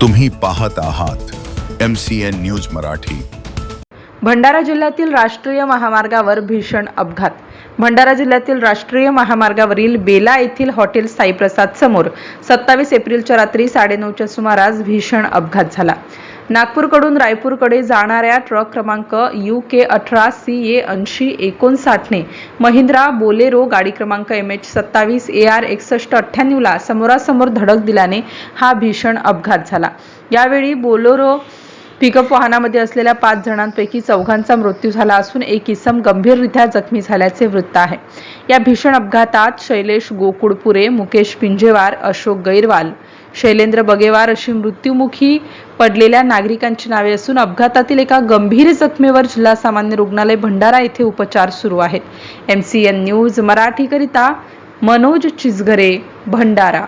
तुम्ही पाहत आहात M C N news Marathi. Bhandara जिल्ह्यातील राष्ट्रीय महामार्गावर भीषण अपघात. भंडारा जिल्ह्यातील राष्ट्रीय महामार्गावरील बेला येथील हॉटेल साईप्रसाद समोर सत्तावीस एप्रिलच्या रात्री साडेनऊच्या सुमारास भीषण अपघात झाला. नागपूरकडून रायपूरकडे जाणाऱ्या ट्रक क्रमांक यू के अठरा सी ए ऐंशी एकोणसाठने महिंद्रा बोलेरो गाडी क्रमांक एम एच सत्तावीस ए आर एकसष्ट अठ्ठ्याण्णवला समोरासमोर धडक दिल्याने हा भीषण अपघात झाला. यावेळी बोलेरो पिकअप वाहनामध्ये असलेल्या पाच जणांपैकी चौघांचा मृत्यू झाला असून एक इसम गंभीररित्या जखमी झाल्याचे वृत्त आहे. या भीषण अपघातात शैलेश गोकुळपुरे मुकेश पिंजेवार अशोक गैरवाल शैलेंद्र बगेवार अशी मृत्युमुखी पडलेल्या नागरिकांची नावे असून अपघातातील एका गंभीर जखमेवर जिल्हा सामान्य रुग्णालय भंडारा येथे उपचार सुरू आहेत. एम सी एन न्यूज मराठीकरिता मनोज चिचघरे भंडारा.